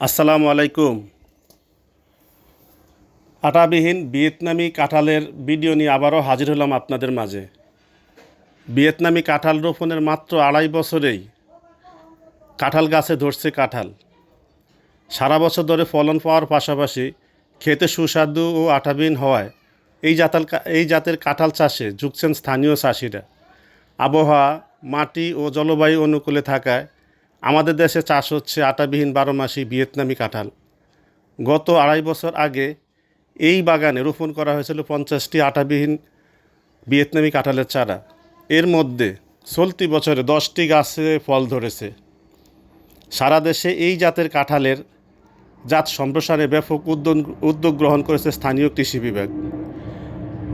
আসসালামু আলাইকুম। আটাবিহীন ভিয়েতনামি কাঁঠালের ভিডিও নিয়ে আবারও হাজির হলাম আপনাদের মাঝে। ভিয়েতনামি কাঁঠাল রোপণের মাত্র আড়াই বছরেই কাঁঠাল গাছে ধরছে কাঁঠাল। সারা বছর ধরে ফলন পাওয়ার পাশাপাশি খেতে সুস্বাদু ও আটাবিহীন হওয়ায় এই জাতাল এই জাতের কাঁঠাল চাষে ঝুঁকছেন স্থানীয় চাষিরা। আবহাওয়া, মাটি ও জলবায়ু অনুকূলে থাকায় আমাদের দেশে চাষ হচ্ছে আটাবিহীন বারো মাসি ভিয়েতনামি কাঁঠাল। গত আড়াই বছর আগে এই বাগানে রোপণ করা হয়েছিল পঞ্চাশটি আটাবিহীন ভিয়েতনামি কাঁঠালের চারা। এর মধ্যে চলতি বছরে দশটি গাছে ফল ধরেছে। সারা দেশে এই জাতের কাঁঠালের জাত সম্প্রসারে ব্যাপক উদ্যোগ উদ্যোগ গ্রহণ করেছে স্থানীয় কৃষি বিভাগ।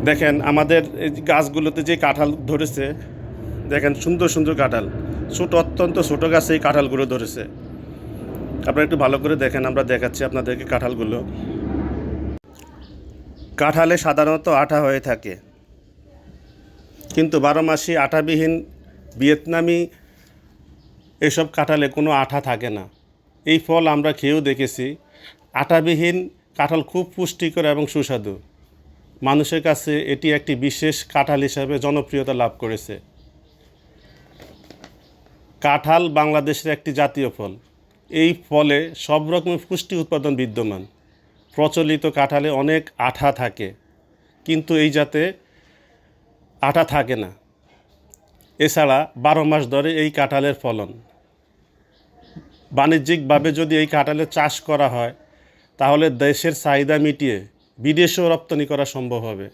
দেখেন, আমাদের এই গাছগুলোতে যে কাঁঠাল ধরেছে, দেখেন সুন্দর সুন্দর কাঁঠাল। ছোট, অত্যন্ত ছোটো গাছে এই কাঁঠালগুলো ধরেছে। আপনারা একটু ভালো করে দেখেন, আমরা দেখাচ্ছি আপনাদেরকে কাঁঠালগুলো। কাঁঠালে সাধারণত আঠা হয়ে থাকে। কিন্তু বারো মাসি আঠাবিহীন ভিয়েতনামি এসব কাঁঠালে কোনো আঠা থাকে না। এই ফল আমরা খেয়েও দেখেছি। আটাবিহীন কাঁঠাল খুব পুষ্টিকর এবং সুস্বাদু। মানুষের কাছে এটি একটি বিশেষ কাঁঠাল হিসাবে জনপ্রিয়তা লাভ করেছে। কাঁঠাল বাংলাদেশের একটি জাতীয় ফল। এই ফলে সব রকমের পুষ্টি উৎপাদন বিদ্যমান। প্রচলিত কাঁঠালে অনেক আঠা থাকে, কিন্তু এই জাতে আঠা থাকে না। এছাড়া বারো মাস ধরে এই কাঁঠালের ফলন। বাণিজ্যিকভাবে যদি এই কাঁঠালের চাষ করা হয়, তাহলে দেশের চাহিদা মিটিয়ে বিদেশেও রপ্তানি করা সম্ভব হবে।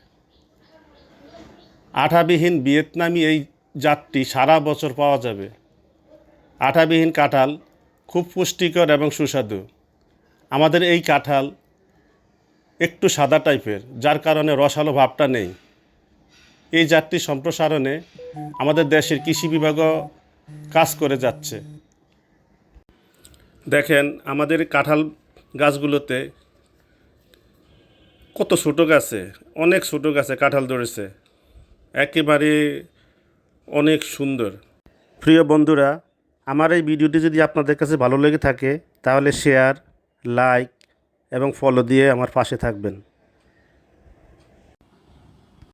আঠাবিহীন ভিয়েতনামি এই জাতটি সারা বছর পাওয়া যাবে। আঠাবিহীন কাঁঠাল খুব পুষ্টিকর এবং সুস্বাদু। আমাদের এই কাঁঠাল একটু সাদা টাইপের, যার কারণে রসালো ভাবটা নেই। এই জাতটি সম্প্রসারণে আমাদের দেশের কৃষি বিভাগও কাজ করে যাচ্ছে। দেখেন, আমাদের কাঁঠাল গাছগুলোতে কত ছোটো গাছে, অনেক ছোটো গাছে কাঁঠাল ধরেছে। একেবারে অনেক সুন্দর। প্রিয় বন্ধুরা আমার এই ভিডিওটি যদি আপনাদের কাছে ভালো লেগে থাকে, তাহলে শেয়ার লাইক এবং ফলো দিয়ে আমার পাশে থাকবেন।